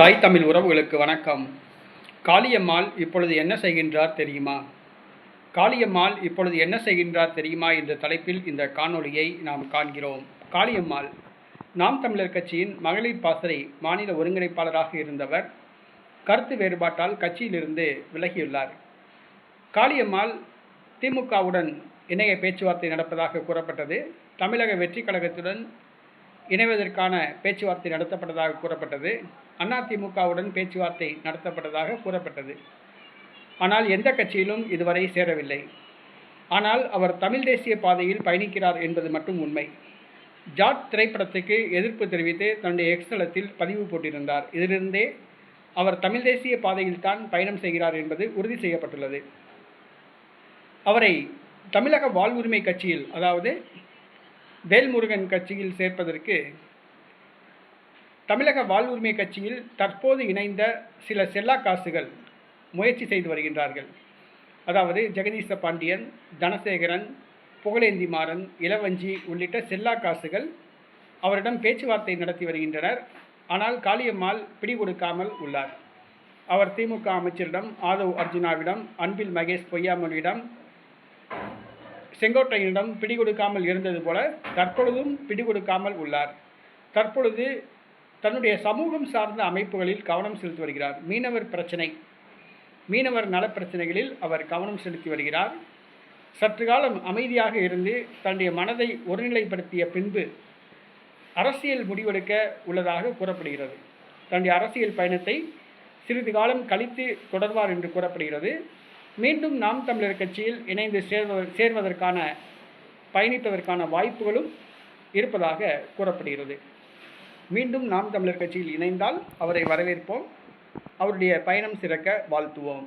தாய் தமிழ் உறவுகளுக்கு வணக்கம். காளியம்மாள் இப்பொழுது என்ன செய்கின்றார் தெரியுமா? காளியம்மாள் இப்பொழுது என்ன செய்கின்றார் தெரியுமா என்ற தலைப்பில் இந்த காணொளியை நாம் காண்கிறோம். காளியம்மாள் நாம் தமிழர் கட்சியின் மகளிர் பாசறை மாநில ஒருங்கிணைப்பாளராக இருந்தவர் கருத்து வேறுபாட்டால் கட்சியிலிருந்து விலகியுள்ளார். காளியம்மாள் திமுகவுடன் இணைய பேச்சுவார்த்தை நடப்பதாக கூறப்பட்டது. தமிழக வெற்றி கழகத்துடன் இணைவதற்கான பேச்சுவார்த்தை நடத்தப்பட்டதாக கூறப்பட்டது. அதிமுகவுடன் பேச்சுவார்த்தை நடத்தப்பட்டதாக கூறப்பட்டது. ஆனால் எந்த கட்சியிலும் இதுவரை சேரவில்லை. ஆனால் அவர் தமிழ் தேசிய பாதையில் பயணிக்கிறார் என்பது மட்டும் உண்மை. ஜாட் திரைப்படத்துக்கு எதிர்ப்பு தெரிவித்து தன்னுடைய எக்ஸ் தளத்தில் பதிவு போட்டிருந்தார். இதிலிருந்தே அவர் தமிழ் தேசிய பாதையில் தான் பயணம் செய்கிறார் என்பது உறுதி செய்யப்பட்டுள்ளது. அவரை தமிழக வாழ்வுரிமை கட்சியில் அதாவது வேல்முருகன் கட்சியில் சேர்ப்பதற்கு தமிழக வாழ்வுரிமை கட்சியில் தற்போது இணைந்த சில செல்லா காசுகள் முயற்சி செய்து வருகின்றார்கள். அதாவது ஜெகதீச பாண்டியன் தனசேகரன் புகழேந்தி மாறன் இளவஞ்சி உள்ளிட்ட செல்லா காசுகள் அவரிடம் பேச்சுவார்த்தை நடத்தி வருகின்றனர். ஆனால் காளியம்மாள் பிடி கொடுக்காமல் உள்ளார். அவர் திமுக அமைச்சரிடம் ஆதவ் அர்ஜுனாவிடம் அன்பில் மகேஷ் பொய்யாமொழியிடம் செங்கோட்டையனிடம் பிடிகொடுக்காமல் இருந்தது போல தற்பொழுதும் பிடி கொடுக்காமல் உள்ளார். தற்பொழுது தன்னுடைய சமூகம் சார்ந்த அமைப்புகளில் கவனம் செலுத்தி வருகிறார். மீனவர் பிரச்சனை. மீனவர் நலப்பிரச்சனைகளில் அவர் கவனம் செலுத்தி வருகிறார். சற்று காலம் அமைதியாக இருந்து தன்னுடைய மனதை ஒருநிலைப்படுத்திய பின்பு அரசியல் முடிவெடுக்க உள்ளதாக கூறப்படுகிறது. தன்னுடைய அரசியல் பயணத்தை சிறிது காலம் கழித்து தொடர்வார் என்று கூறப்படுகிறது. மீண்டும் நாம் தமிழர் கட்சியில் இணைந்து சேர்வ சேர்வதற்கான பயணித்ததற்கான வாய்ப்புகளும் இருப்பதாக கூறப்படுகிறது. மீண்டும் நாம் தமிழர் கட்சியில் இணைந்தால் அவரை வரவேற்போம். அவருடைய பயணம் சிறக்க வாழ்த்துவோம்.